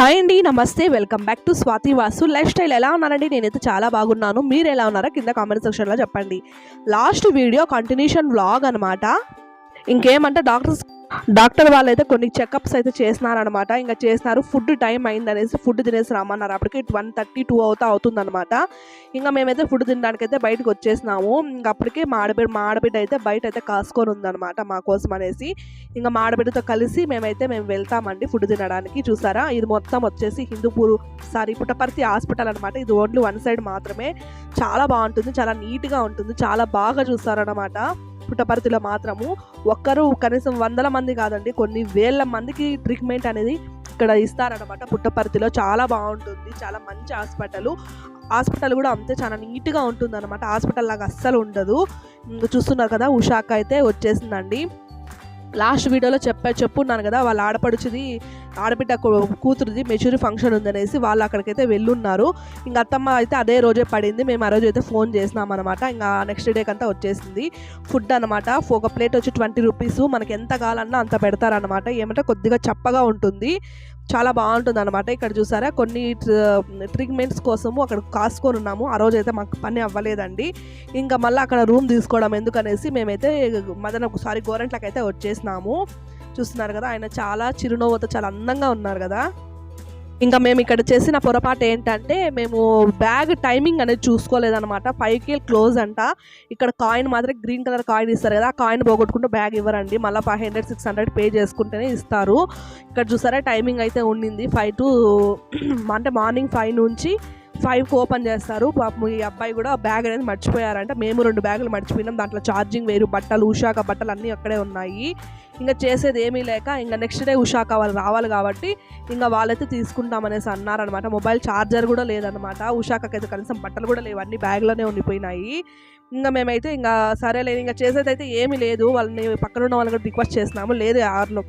Hi అండి నమస్తే welcome back to Swathi Vasu. Lifestyle ఎలా ఉన్నారండి? నేనైతే చాలా బాగున్నాను. మీరు ఎలా ఉన్నారో కింద కామెంట్ సెక్షన్లో చెప్పండి. లాస్ట్ వీడియో కంటిన్యూషన్ వ్లాగ్ అనమాట ఇంకేమంటే డాక్టర్స్ డాక్టర్ వాళ్ళు అయితే కొన్ని చెకప్స్ అయితే చేసినారనమాట ఇంకా చేసినారు ఫుడ్ టైం అయింది అనేసి ఫుడ్ తినేసి రమ్మన్నారు. అప్పటికి వన్ థర్టీ టూ అవుతా అవుతుందనమాట ఇంకా మేమైతే ఫుడ్ తినడానికి అయితే బయటకు వచ్చేసినాము. ఇంకా అప్పటికే మా ఆడబిడ్డ మా ఆడబిడ్డ అయితే బయట అయితే కాసుకొని ఉందన్నమాట మా కోసం అనేసి. ఇంకా మా ఆడబిడ్డతో కలిసి మేమైతే మేము వెళ్తామండి ఫుడ్ తినడానికి. చూసారా? ఇది మొత్తం వచ్చేసి హిందూపూర్ సారీ పుట్టపర్తి హాస్పిటల్ అనమాట ఇది ఓన్లీ వన్ సైడ్ మాత్రమే. చాలా బాగుంటుంది. చాలా నీట్గా ఉంటుంది. చాలా బాగా చూస్తారనమాట పుట్టపర్తిలో మాత్రము ఒక్కరు కనీసం వందల మంది కాదండి కొన్ని వేల మందికి ట్రీట్మెంట్ అనేది ఇక్కడ ఇస్తారనమాట పుట్టపర్తిలో చాలా బాగుంటుంది చాలా మంచి హాస్పిటల్. హాస్పిటల్ కూడా అంతే చాలా నీట్గా ఉంటుంది అనమాట హాస్పిటల్ లాగా అస్సలు ఉండదు. చూస్తున్నారు కదా ఉషాక్ అయితే వచ్చేసిందండి. లాస్ట్ వీడియోలో చెప్పా చెప్పున్నాను కదా వాళ్ళ ఆడపడుచుది ఆడబిడ్డ కూతురుది మెచ్యూరి ఫంక్షన్ ఉందనేసి వాళ్ళు అక్కడికైతే వెళ్ళున్నారు. ఇంకా అత్తమ్మ అయితే అదే రోజే పడింది మేము ఆ రోజు అయితే ఫోన్ చేసినాం అనమాట ఇంకా నెక్స్ట్ డేకి అంతా వచ్చేసింది. ఫుడ్ అనమాట ఒక ప్లేట్ వచ్చి ట్వంటీ రూపీస్ మనకి ఎంత కావాలన్నా అంత పెడతారనమాట ఏమంటే కొద్దిగా చప్పగా ఉంటుంది. చాలా బాగుంటుంది అనమాట ఇక్కడ చూసారా? కొన్ని ట్రీట్మెంట్స్ కోసము అక్కడ కాసుకొని ఉన్నాము ఆ రోజు అయితే మాకు పని అవ్వలేదండి. ఇంకా మళ్ళీ అక్కడ రూమ్ తీసుకోవడం ఎందుకనేసి మేమైతే మదన ఒకసారి గోరంట్లకి అయితే వచ్చేసినాము. చూస్తున్నారు కదా ఆయన చాలా చిరునవ్వుతో చాలా అందంగా ఉన్నారు కదా. ఇంకా మేము ఇక్కడ చేసిన పొరపాటు ఏంటంటే మేము బ్యాగ్ టైమింగ్ అనేది చూసుకోలేదన్నమాట. పైకి క్లోజ్ అంట. ఇక్కడ కాయిన్ మాత్రం గ్రీన్ కలర్ కాయిన్ ఇస్తారు కదా ఆ కాయిన్ పోగొట్టుకుంటే బ్యాగ్ ఇవ్వరండి. మళ్ళీ five hundred six hundred pay చేసుకుంటేనే ఇస్తారు. ఇక్కడ చూసారా టైమింగ్ అయితే ఉండింది. ఫైవ్ టు అంటే మార్నింగ్ ఫైవ్ నుంచి ఫైవ్కి ఓపెన్ చేస్తారు. పాపం ఈ అబ్బాయి కూడా బ్యాగ్ అనేది మర్చిపోయారంట. మేము రెండు బ్యాగులు మర్చిపోయినాం. దాంట్లో ఛార్జింగ్ వేరు బట్టలు ఉషాక బట్టలు అన్నీ అక్కడే ఉన్నాయి. ఇంకా చేసేది ఏమీ లేక ఇంకా నెక్స్ట్ డే ఉషాక వాళ్ళు రావాలి కాబట్టి ఇంకా వాళ్ళైతే తీసుకుంటామనేసి అన్నారనమాట మొబైల్ ఛార్జర్ కూడా లేదనమాట ఉషాకైతే అయితే కనీసం బట్టలు కూడా లేవు. అన్ని బ్యాగ్లోనే ఉండిపోయినాయి. ఇంకా మేమైతే ఇంకా సరేలే ఇంకా చేసేది అయితే ఏమీ లేదు. వాళ్ళని పక్కన ఉన్న వాళ్ళని కూడా రిక్వెస్ట్ చేసినాము. లేదు ఆరులో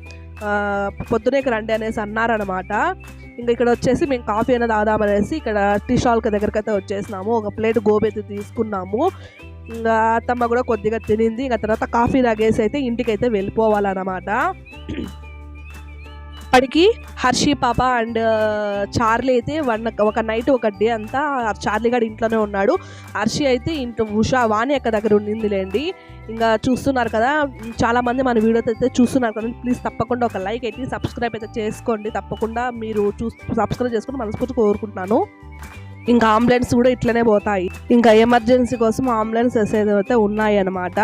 పొద్దునేకి రండి అనేసి అన్నారనమాట ఇంకా ఇక్కడ వచ్చేసి మేము కాఫీ అయినా తాగుదామనేసి ఇక్కడ టీ స్టాల్కి దగ్గరికి అయితే వచ్చేసినాము. ఒక ప్లేట్ గోబీ అయితే తీసుకున్నాము. ఇంకా అత్తమ్మ కూడా కొద్దిగా తినింది. ఇంకా తర్వాత కాఫీ తాగేసి అయితే ఇంటికి అయితే వెళ్ళిపోవాలన్నమాట. అప్పటికి హర్షి పాప అండ్ చార్లీ అయితే వన్ ఒక నైట్ ఒక డే అంతా చార్లీ గారు ఇంట్లోనే ఉన్నాడు. హర్షి అయితే ఇంట్లో ఉషా వాణి అక్క దగ్గర ఉండిందిలేండి. ఇంకా చూస్తున్నారు కదా చాలా మంది మన వీడియోస్ అయితే చూస్తున్నారు కదా ప్లీజ్ తప్పకుండా ఒక లైక్ అయితే సబ్స్క్రైబ్ అయితే చేసుకోండి. తప్పకుండా మీరు చూ సబ్స్క్రైబ్ చేసుకుని మనస్ఫూర్తి కోరుకుంటున్నాను. ఇంకా అంబులెన్స్ కూడా ఇట్లనే పోతాయి. ఇంకా ఎమర్జెన్సీ కోసం అంబులెన్స్ అయితే ఉన్నాయి అన్నమాట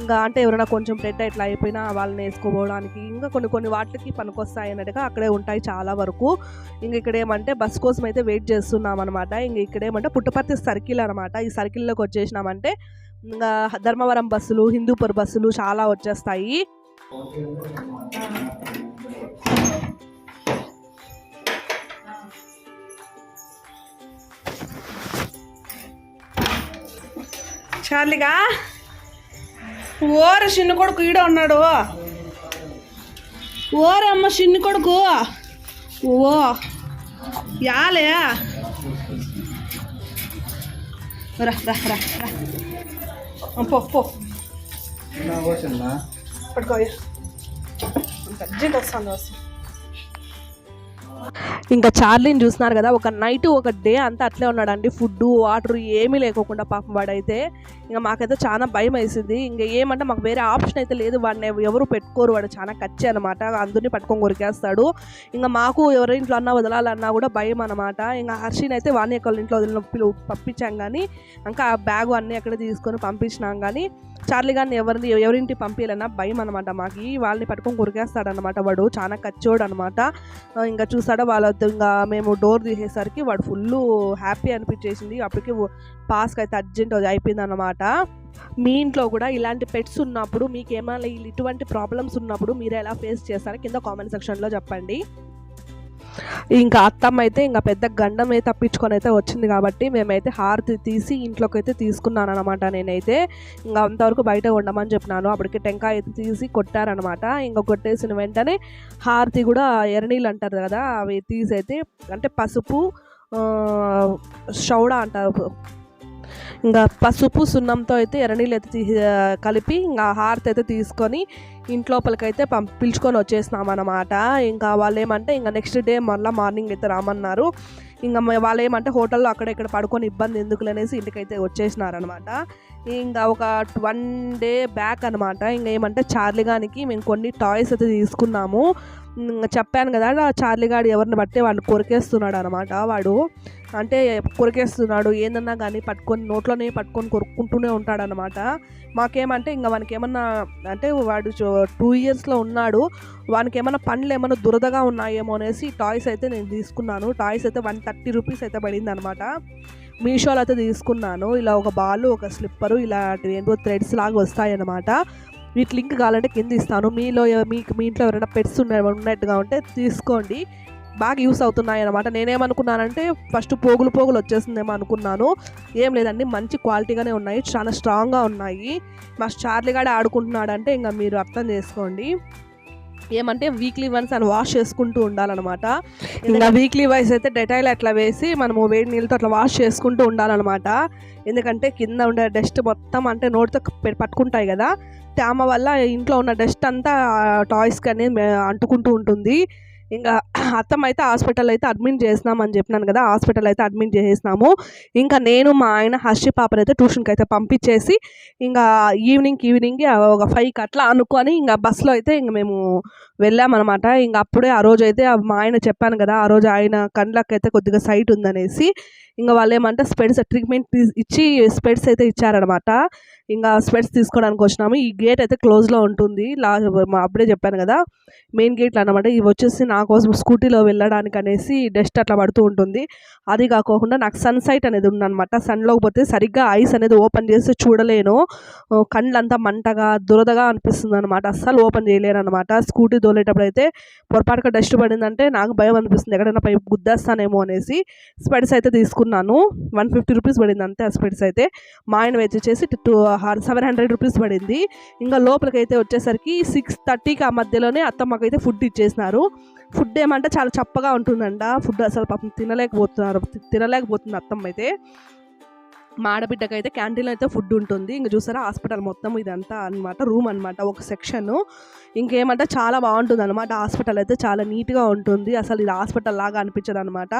ఇంకా అంటే ఎవరైనా కొంచెం డెడ్ ఇట్లా అయిపోయినా వాళ్ళని వేసుకోవడానికి ఇంకా కొన్ని కొన్ని వాటికి పనికొస్తాయి అన్నట్టుగా అక్కడే ఉంటాయి చాలా వరకు. ఇంక ఇక్కడ ఏమంటే బస్ కోసం అయితే వెయిట్ చేస్తున్నాం అనమాట ఇంక ఇక్కడ ఏమంటే పుట్టపర్తి సర్కిల్ అనమాట ఈ సర్కిల్లోకి వచ్చేసినామంటే ఇంకా ధర్మవరం బస్సులు హిందూపూర్ బస్సులు చాలా వచ్చేస్తాయి. చార్లిగా? ఓర చిన్న కొడుకు ఈడ ఉన్నాడు. ఓరమ్మ చిన్న కొడుకు. ఓ యాలే. రా రా రా రా. ఆ, పో పో. పట్టుకో అర్జెంట్ వస్తాను వస్తాను ఇంకా చార్లీని చూసినారు కదా ఒక నైట్ ఒక డే అంతా అట్లే ఉన్నాడండి. ఫుడ్ వాటర్ ఏమీ లేకోకుండా పాపం వాడైతే. ఇంకా మాకైతే చాలా భయం వేసింది. ఇంకా ఏమంటే మాకు వేరే ఆప్షన్ అయితే లేదు. వాడిని ఎవరు పెట్టుకోరు. వాడు చాలా కచ్చి అనమాట అందరినీ పట్టుకొని కొరికేస్తాడు. ఇంకా మాకు ఎవరి ఇంట్లో అన్నా వదలాలన్నా కూడా భయం అనమాట ఇంకా హర్షిని అయితే వాడిని యొక్క ఇంట్లో వదిలిన పంపించాం కానీ ఇంకా ఆ బ్యాగ్ అన్నీ అక్కడ తీసుకొని పంపించినాం కానీ చార్లీ గారిని ఎవరిని ఎవరింటి పంపించాలన్నా భయం అనమాట మాకు. వాళ్ళని పట్టుకొని కొరికేస్తాడనమాట వాడు. చాలా కచ్చోడు అనమాట ఇంకా చూసాడా వాళ్ళ ఇంకా మేము డోర్ తీసేసరికి వాడు ఫుల్ హ్యాపీ అనిపించేసింది. అప్పటికి పాస్కి అయితే అర్జెంట్ అయిపోయింది అనమాట మీ ఇంట్లో కూడా ఇలాంటి పెట్స్ ఉన్నప్పుడు మీకు ఏమైనా ఇటువంటి ప్రాబ్లమ్స్ ఉన్నప్పుడు మీరు ఎలా ఫేస్ చేస్తారో కింద కామెంట్ సెక్షన్లో చెప్పండి. ఇంకా అత్తమ్మ అయితే ఇంకా పెద్ద గండం అయితే తప్పించుకొని అయితే వచ్చింది కాబట్టి మేమైతే హారతి తీసి ఇంట్లోకి అయితే తీసుకున్నాను అనమాట నేనైతే ఇంకా అంతవరకు బయట ఉండమని చెప్పినాను. అప్పటికి టెంకాయ అయితే తీసి కొట్టారనమాట ఇంకా కొట్టేసిన వెంటనే హారతి కూడా ఎర్రనీళ్ళు అంటారు కదా అవి తీసైతే అంటే పసుపు ఆ, షౌడా అంటారు. ఇంకా పసుపు సున్నంతో అయితే ఎర్రనీళ్ళు అయితే తీ కలిపి ఇంకా హారతి అయితే తీసుకొని ఇంట్లోపలికైతే పం పిలుచుకొని వచ్చేసినాం అనమాట ఇంకా వాళ్ళు ఏమంటే ఇంకా నెక్స్ట్ డే మళ్ళీ మార్నింగ్ అయితే రామన్నారు. ఇంకా వాళ్ళు ఏమంటే హోటల్లో అక్కడ ఇక్కడ పడుకొని ఇబ్బంది ఎందుకు అనేసి ఇంటికైతే వచ్చేసినారనమాట ఇంకా ఒక వన్ డే బ్యాక్ అనమాట ఇంకా ఏమంటే చార్లిగానికి మేము కొన్ని టాయ్స్ అయితే తీసుకున్నాము. చెప్పాను కదా చార్లిగాడు ఎవరిని బట్టి వాళ్ళు కొరికేస్తున్నాడు అనమాట వాడు అంటే కొరికేస్తున్నాడు ఏందన్నా కానీ పట్టుకొని నోట్లోనే పట్టుకొని కొరుక్కుంటూనే ఉంటాడు అనమాట మాకేమంటే ఇంకా వానికి ఏమన్నా అంటే వాడు టూ ఇయర్స్లో ఉన్నాడు. వానికి ఏమన్నా పండ్లు ఏమన్నా దురదగా ఉన్నాయేమో అనేసి టాయ్స్ అయితే నేను తీసుకున్నాను. టాయ్స్ అయితే వన్ థర్టీ రూపీస్ అయితే పడింది అనమాట మీషోలో అయితే తీసుకున్నాను. ఇలా ఒక బాల్ ఒక స్లిప్పరు ఇలాంటివి ఏంటో థ్రెడ్స్ లాగా వస్తాయన్నమాట. వీటి లింక్ కావాలంటే కింద ఇస్తాను. మీలో మీకు మీ ఇంట్లో ఎవరైనా పెట్స్ ఉన్న ఉన్నట్టుగా ఉంటే తీసుకోండి. బాగా యూస్ అవుతున్నాయి అనమాట నేనేమనుకున్నానంటే ఫస్ట్ పోగులు పోగులు వచ్చేసిందేమో అనుకున్నాను. ఏం లేదండి మంచి క్వాలిటీగానే ఉన్నాయి. చాలా స్ట్రాంగ్గా ఉన్నాయి. మా చార్లీగాడే ఆడుకుంటున్నాడంటే ఇంకా మీరు అర్థం చేసుకోండి. ఏమంటే వీక్లీ వన్స్ అని వాష్ చేసుకుంటూ ఉండాలన్నమాట. ఇంకా వీక్లీ వైస్ అయితే డెటాయిల్ అట్లా వేసి మనము వేడి నీళ్ళతో అట్లా వాష్ చేసుకుంటూ ఉండాలన్నమాట. ఎందుకంటే కింద ఉండే డస్ట్ మొత్తం అంటే నోటితో పట్టుకుంటాయి కదా. తేమ వల్ల ఇంట్లో ఉన్న డస్ట్ అంతా టాయ్స్కి అనేది అంటుకుంటూ ఉంటుంది. ఇంకా అత్తమ్మ అయితే హాస్పిటల్ అయితే అడ్మిట్ చేసినామని చెప్పినాను కదా హాస్పిటల్ అయితే అడ్మిట్ చేసేసినాము ఇంకా నేను మా ఆయన హర్షి పాపని అయితే ట్యూషన్కి అయితే పంపించేసి ఇంకా ఈవినింగ్ ఈవినింగ్ ఒక ఫైవ్కి అట్లా అనుకొని ఇంకా బస్సులో అయితే ఇంక మేము వెళ్ళామన్నమాట. ఇంకా అప్పుడే ఆ రోజు అయితే మా ఆయన చెప్పాను కదా ఆ రోజు ఆయన కండ్లకి అయితే కొద్దిగా సైట్ ఉందనేసి ఇంకా వాళ్ళు ఏమంటే స్పెడ్స్ ట్రీట్మెంట్ ఇచ్చి స్పెడ్స్ అయితే ఇచ్చారనమాట ఇంకా స్పెడ్స్ తీసుకోవడానికి వచ్చినాము. ఈ గేట్ అయితే క్లోజ్లో ఉంటుంది. లా మా అప్పుడే చెప్పాను కదా మెయిన్ గేట్లు అనమాట ఇవి వచ్చేసి నా కోసం స్కూటీలో వెళ్ళడానికి అనేసి డస్ట్ అట్లా పడుతూ ఉంటుంది. అది కాకోకుండా నాకు సన్ సైట్ అనేది ఉందన్నమాట. సన్లోకి పోతే సరిగ్గా ఐస్ అనేది ఓపెన్ చేసి చూడలేను. కళ్ళంతా మంటగా దురదగా అనిపిస్తుంది అనమాట అస్సలు ఓపెన్ చేయలేను అనమాట స్కూటీ తోలేటప్పుడు అయితే పొరపాటుగా డస్ట్ పడిందంటే నాకు భయం అనిపిస్తుంది. ఎక్కడైనా పై గుద్దేస్తానేమో అనేసి స్పెడ్స్ అయితే తీసుకున్నాను. వన్ ఫిఫ్టీ రూపీస్ పడింది అంతే ఆ స్పెడ్స్ అయితే. మా ఆయన వచ్చేసి టూ సెవెన్ హండ్రెడ్ రూపీస్ పడింది. ఇంకా లోపలికైతే అయితే వచ్చేసరికి సిక్స్ థర్టీకి ఆ మధ్యలోనే అత్తమ్మకైతే ఫుడ్ ఇచ్చేసినారు. ఫుడ్ ఏమంటే చాలా చప్పగా ఉంటుందంట. ఫుడ్ అసలు పాపం తినలేకపోతున్నారు తినలేకపోతుంది అత్తమ్మ అయితే. మా ఆడబిడ్డకి అయితే క్యాంటీన్లో అయితే ఫుడ్ ఉంటుంది. ఇంక చూసారా హాస్పిటల్ మొత్తం ఇదంతా అన్నమాట రూమ్ అనమాట ఒక సెక్షన్. ఇంకేమంటే చాలా బాగుంటుంది అనమాట హాస్పిటల్ అయితే చాలా నీట్గా ఉంటుంది. అసలు ఇది హాస్పిటల్ లాగా అనిపించదు అనమాట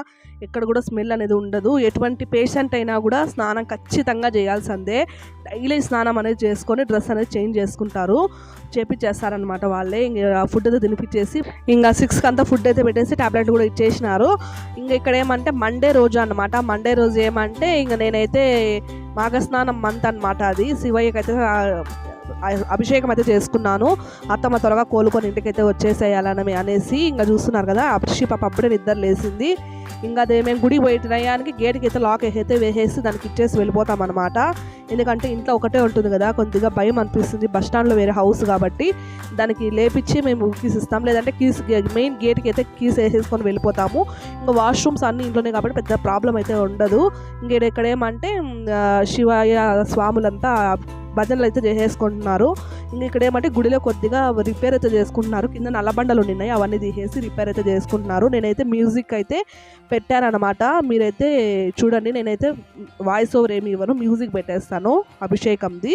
ఎక్కడ కూడా స్మెల్ అనేది ఉండదు. ఎటువంటి పేషెంట్ అయినా కూడా స్నానం ఖచ్చితంగా చేయాల్సిందే. డైలీ స్నానం అనేది చేసుకొని డ్రెస్ అనేది చేంజ్ చేసుకుంటారు. చేపించేస్తారనమాట వాళ్ళే. ఇంకా ఫుడ్ అయితే తినిపించేసి ఇంకా సిక్స్కి అంతా ఫుడ్ అయితే పెట్టేసి టాబ్లెట్ కూడా ఇచ్చేసినారు. ఇంకా ఇక్కడ ఏమంటే మండే రోజు అనమాట మండే రోజు ఏమంటే ఇంకా నేనైతే మాఘస్నానం మంత్ అనమాట అది శివయ్యకి అయితే అభిషేకం అయితే చేసుకున్నాను. అత్తమ్మ త్వరగా కోలుకొని ఇంటికైతే వచ్చేసేయాలని అనేసి ఇంకా చూస్తున్నారు కదా అభిషి పాప అప్పుడే నిద్ర లేసింది. ఇంకా అదే మేము గుడి పోయే టయానికి గేట్కి అయితే లాక్ అయితే వేసేసి దానికి ఇచ్చేసి వెళ్ళిపోతాం అనమాట ఎందుకంటే ఇంట్లో ఒకటే ఉంటుంది కదా కొద్దిగా భయం అనిపిస్తుంది. బస్ స్టాండ్లో వేరే హౌస్ కాబట్టి దానికి లేపించి మేము కీస్ ఇస్తాం లేదంటే కీస్ మెయిన్ గేట్కి అయితే కీస్ వేసేసుకొని వెళ్ళిపోతాము. ఇంకా వాష్రూమ్స్ అన్ని ఇంట్లోనే కాబట్టి పెద్ద ప్రాబ్లం అయితే ఉండదు. ఇంకేడెక్కడేమంటే శివయ్య స్వాములంతా భజనలు అయితే చేసేసుకుంటున్నారు. ఇంక ఇక్కడ ఏమంటే గుడిలో కొద్దిగా రిపేర్ అయితే చేసుకుంటున్నారు. కింద నల్లబండలు ఉన్నాయి అవన్నీ తీసేసి రిపేర్ అయితే చేసుకుంటున్నారు. నేనైతే మ్యూజిక్ అయితే పెట్టానమాట మీరైతే చూడండి. నేనైతే వాయిస్ ఓవర్ ఏమి ఇవ్వను. మ్యూజిక్ పెట్టేస్తాను అభిషేకంది.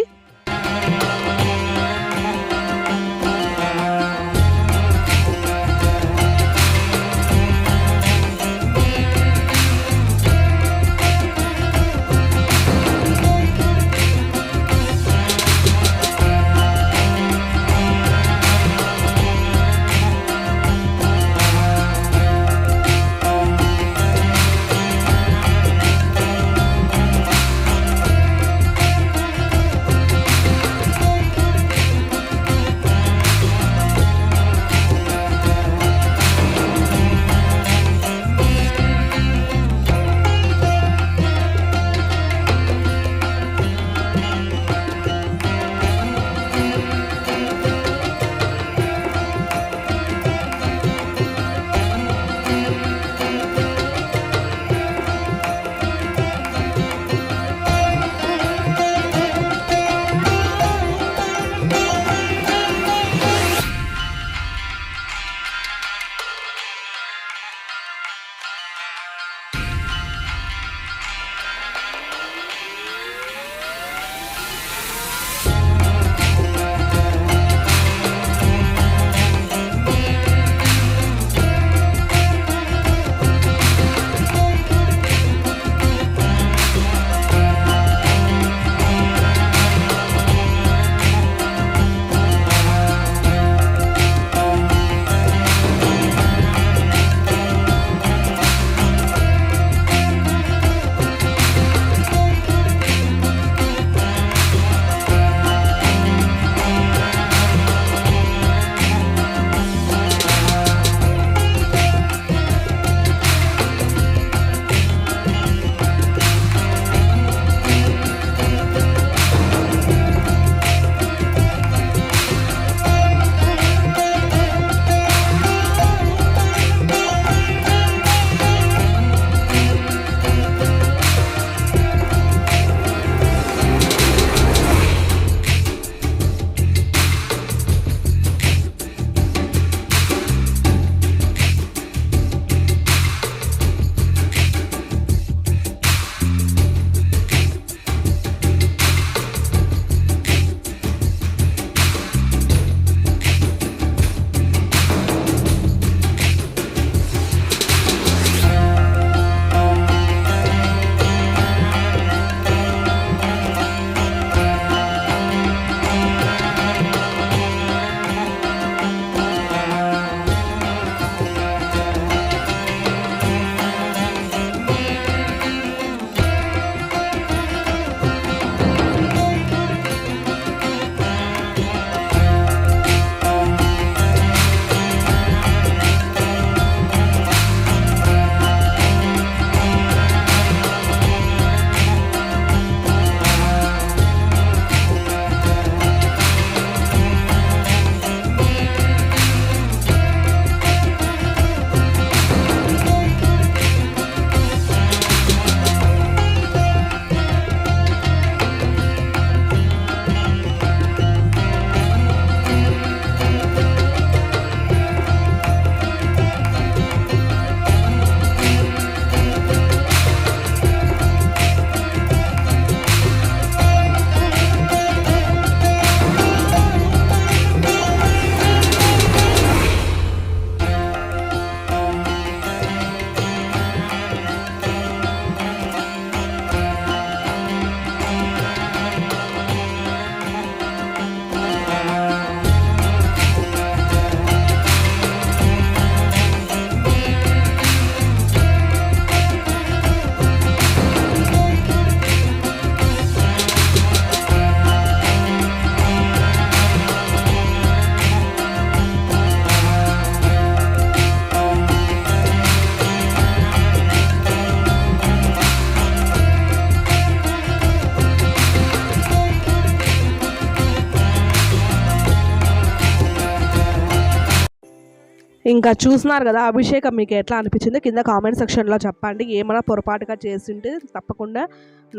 ఇంకా చూస్తున్నారు కదా అభిషేకం మీకు ఎట్లా అనిపించింది కింద కామెంట్ సెక్షన్లో చెప్పండి. ఏమైనా పొరపాటుగా చేసింటే తప్పకుండా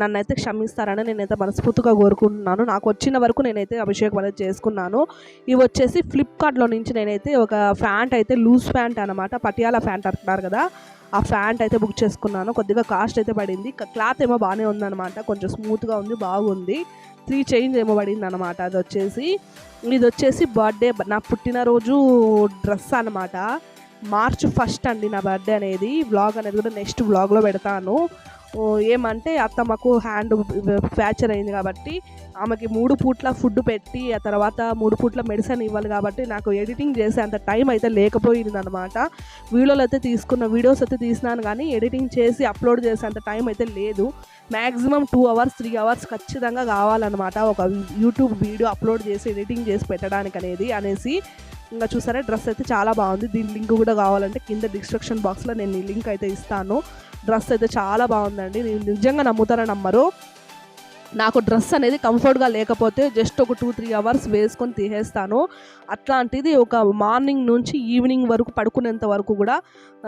నన్నైతే క్షమిస్తారని నేనైతే మనస్ఫూర్తిగా కోరుకుంటున్నాను. నాకు వచ్చిన వరకు నేనైతే అభిషేకం అనేది చేసుకున్నాను. ఇవి వచ్చేసి ఫ్లిప్కార్ట్లో నుంచి నేనైతే ఒక ఫ్యాంట్ అయితే లూజ్ ప్యాంట్ అనమాట పటియాల ఫ్యాంట్ అంటున్నారు కదా. ఆ ఫ్యాంట్ అయితే బుక్ చేసుకున్నాను. కొద్దిగా కాస్ట్ అయితే పడింది. క్లాత్ ఏమో బాగానే ఉందన్నమాట. కొంచెం స్మూత్గా ఉంది బాగుంది. త్రీ చేంజ్ ఏమో పడింది అనమాట అది వచ్చేసి. ఇది వచ్చేసి బర్త్డే నా పుట్టినరోజు డ్రెస్ అనమాట మార్చ్ ఫస్ట్ అండి నా బర్త్డే అనేది. వ్లాగ్ అనేది కూడా నెక్స్ట్ వ్లాగ్లో పెడతాను. ఏమంటే అత్తమ్మకు హ్యాండ్ ఫ్రాక్చర్ అయింది కాబట్టి ఆమెకి మూడు పూట్ల ఫుడ్ పెట్టి ఆ తర్వాత మూడు పూట్ల మెడిసిన్ ఇవ్వాలి కాబట్టి నాకు ఎడిటింగ్ చేసే అంత టైం అయితే లేకపోయింది అనమాట వీడియోలు అయితే తీసుకున్న వీడియోస్ అయితే తీసినాను కానీ ఎడిటింగ్ చేసి అప్లోడ్ చేసే అంత టైం అయితే లేదు. Maximum two hours three hours ఖచ్చితంగా కావాలన్నమాట ఒక యూట్యూబ్ వీడియో అప్లోడ్ చేసి ఎడిటింగ్ చేసి పెట్టడానికి అనేది అనేసి ఇంకా చూసారా డ్రెస్ అయితే చాలా బాగుంది. దీని లింక్ కూడా కావాలంటే కింద డిస్క్రిప్షన్ బాక్స్లో నేను ఈ లింక్ అయితే ఇస్తాను. డ్రెస్ అయితే చాలా బాగుందండి. నేను నిజంగా నమ్ముతారని నమ్మరు. నాకు డ్రెస్ అనేది కంఫర్ట్గా లేకపోతే జస్ట్ ఒక టూ త్రీ అవర్స్ వేసుకొని తీసేస్తాను అట్లాంటిది ఒక మార్నింగ్ నుంచి ఈవినింగ్ వరకు పడుకునేంత వరకు కూడా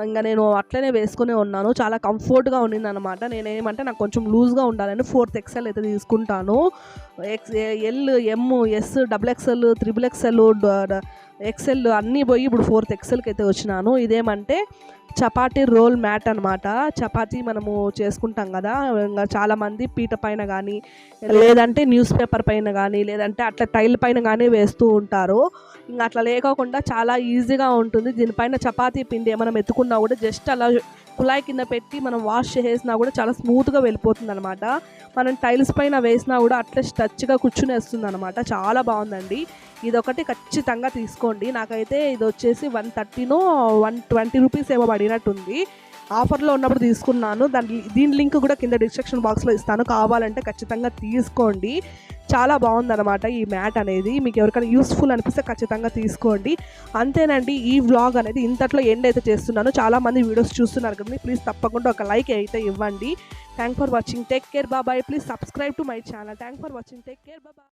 ఇంకా నేను అట్లనే వేసుకునే ఉన్నాను. చాలా కంఫర్ట్గా ఉండింది అనమాట నేను ఏమంటే నాకు కొంచెం లూజ్గా ఉండాలని ఫోర్త్ ఎక్సెల్ అయితే తీసుకుంటాను. X L M S double XL triple XL XL అన్నీ పోయి ఇప్పుడు ఫోర్త్ ఎక్సెల్కి అయితే వచ్చినాను. ఇదేమంటే చపాతీ రోల్ మ్యాట్ అనమాట చపాతీ మనము చేసుకుంటాం కదా. ఇంకా చాలామంది పీట పైన కానీ లేదంటే న్యూస్ పేపర్ పైన కానీ లేదంటే అట్లా టైల్ పైన కానీ వేస్తూ ఉంటారు. ఇంకా అట్లా లేకోకుండా చాలా ఈజీగా ఉంటుంది. దీనిపైన చపాతీ పిండి మనం ఎత్తుకున్నా కూడా జస్ట్ అలా కుళాయి కింద పెట్టి మనం వాష్ చేసినా కూడా చాలా స్మూత్గా వెళ్ళిపోతుంది అనమాట మనం టైల్స్ పైన వేసినా కూడా అట్లా టచ్గా కూర్చుని వేస్తుంది అనమాట చాలా బాగుందండి. ఇదొకటి ఖచ్చితంగా తీసుకోండి. నాకైతే ఇది వచ్చేసి వన్ థర్టీనో వన్ ట్వంటీ రూపీస్ ఏమో పడినట్టుంది. ఆఫర్లో ఉన్నప్పుడు తీసుకున్నాను. దాని దీని లింక్ కూడా కింద డిస్క్రిప్షన్ బాక్స్లో ఇస్తాను. కావాలంటే ఖచ్చితంగా తీసుకోండి. చాలా బాగుందన్నమాట ఈ మ్యాట్ అనేది. మీకు ఎవరికైనా యూస్ఫుల్ అనిపిస్తే ఖచ్చితంగా తీసుకోండి. అంతేనండి ఈ వ్లాగ్ అనేది ఇంతట్లో ఎండ్ అయితే చేస్తున్నాను. చాలామంది వీడియోస్ చూస్తున్నారు కదా ప్లీజ్ తప్పకుండా ఒక లైక్ అయితే ఇవ్వండి. Thank for watching. Take care. Bye bye please subscribe to my channel. Thank for watching. Take care. Bye bye